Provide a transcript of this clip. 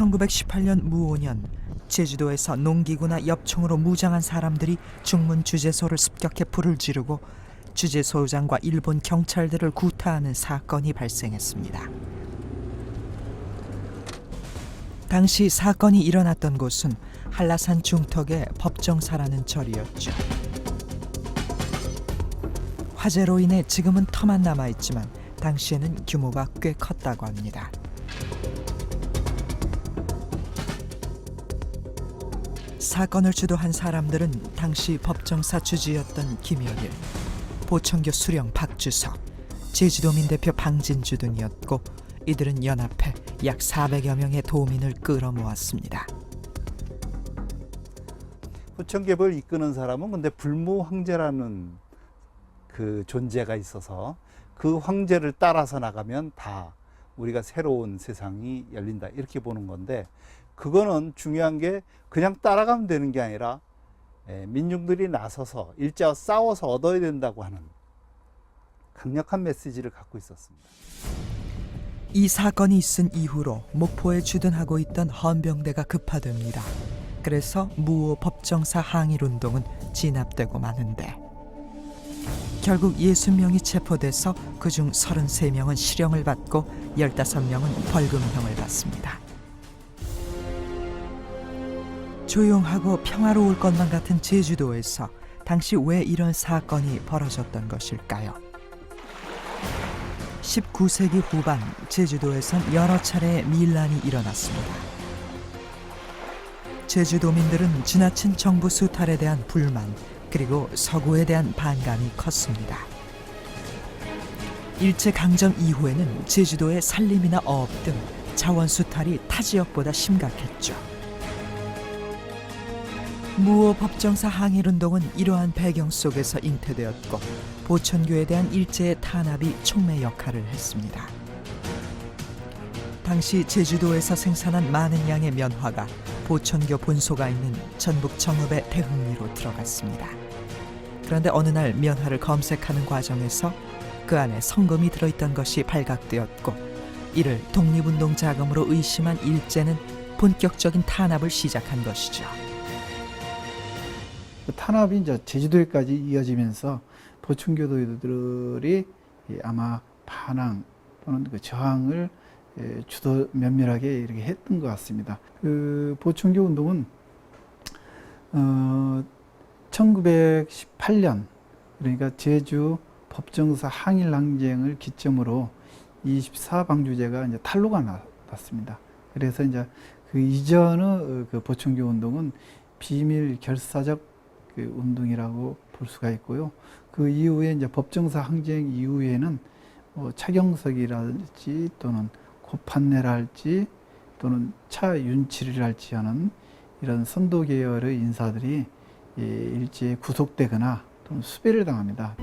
1918년 무오년 제주도에서 농기구나 엽총으로 무장한 사람들이 중문 주재소를 습격해 불을 지르고 주재소장과 일본 경찰들을 구타하는 사건이 발생했습니다. 당시 사건이 일어났던 곳은 한라산 중턱의 법정사라는 절이었죠. 화재로 인해 지금은 터만 남아 있지만 당시에는 규모가 꽤 컸다고 합니다. 사건을 주도한 사람들은 당시 법정사 주지였던 김여일, 보청교 수령 박주석, 제주도민 대표 방진주 등이었고 이들은 연합해 약 400여 명의 도민을 끌어모았습니다. 후천개벌 이끄는 사람은 근데 불무 황제라는 그 존재가 있어서 그 황제를 따라서 나가면 다 우리가 새로운 세상이 열린다 이렇게 보는 건데 그거는 중요한 게 그냥 따라가면 되는 게 아니라 에, 민중들이 나서서 일제와 싸워서 얻어야 된다고 하는 강력한 메시지를 갖고 있었습니다. 이 사건이 있은 이후로 목포에 주둔하고 있던 헌병대가 급파됩니다. 그래서 무호 법정사 항일 운동은 진압되고 마는데 결국 60명이 체포돼서 그중 33명은 실형을 받고 15명은 벌금형을 받습니다. 조용하고 평화로울 것만 같은 제주도에서 당시 왜 이런 사건이 벌어졌던 것일까요? 19세기 후반 제주도에선 여러 차례 밀란이 일어났습니다. 제주도민들은 지나친 정부 수탈에 대한 불만 그리고 서구에 대한 반감이 컸습니다. 일제 강점 이후에는 제주도의 산림이나 어업 등 자원 수탈이 타 지역보다 심각했죠. 무호 법정사 항일 운동은 이러한 배경 속에서 잉태되었고 보천교에 대한 일제의 탄압이 촉매 역할을 했습니다. 당시 제주도에서 생산한 많은 양의 면화가 보천교 본소가 있는 전북 정읍의 대흥리로 들어갔습니다. 그런데 어느 날 면화를 검색하는 과정에서 그 안에 성금이 들어있던 것이 발각되었고 이를 독립운동 자금으로 의심한 일제는 본격적인 탄압을 시작한 것이죠. 그 탄압이 이제 제주도에까지 이어지면서 보충교도들이 아마 반항 또는 그 저항을 예, 주도 면밀하게 이렇게 했던 것 같습니다. 그 보충교 운동은 어, 1918년 그러니까 제주 법정사 항일 항쟁을 기점으로 24방주제가 이제 탄로가 나- 났습니다. 그래서 이제 그 이전의 어, 그 보충교 운동은 비밀 결사적 그 운동이라고 볼 수가 있고요. 그 이후에 이제 법정사 항쟁 이후에는 뭐 차경석이랄지 또는 고판내랄지 또는 차윤칠이랄지 하는 이런 선도 계열의 인사들이 예, 일제에 구속되거나 또는 수배를 당합니다.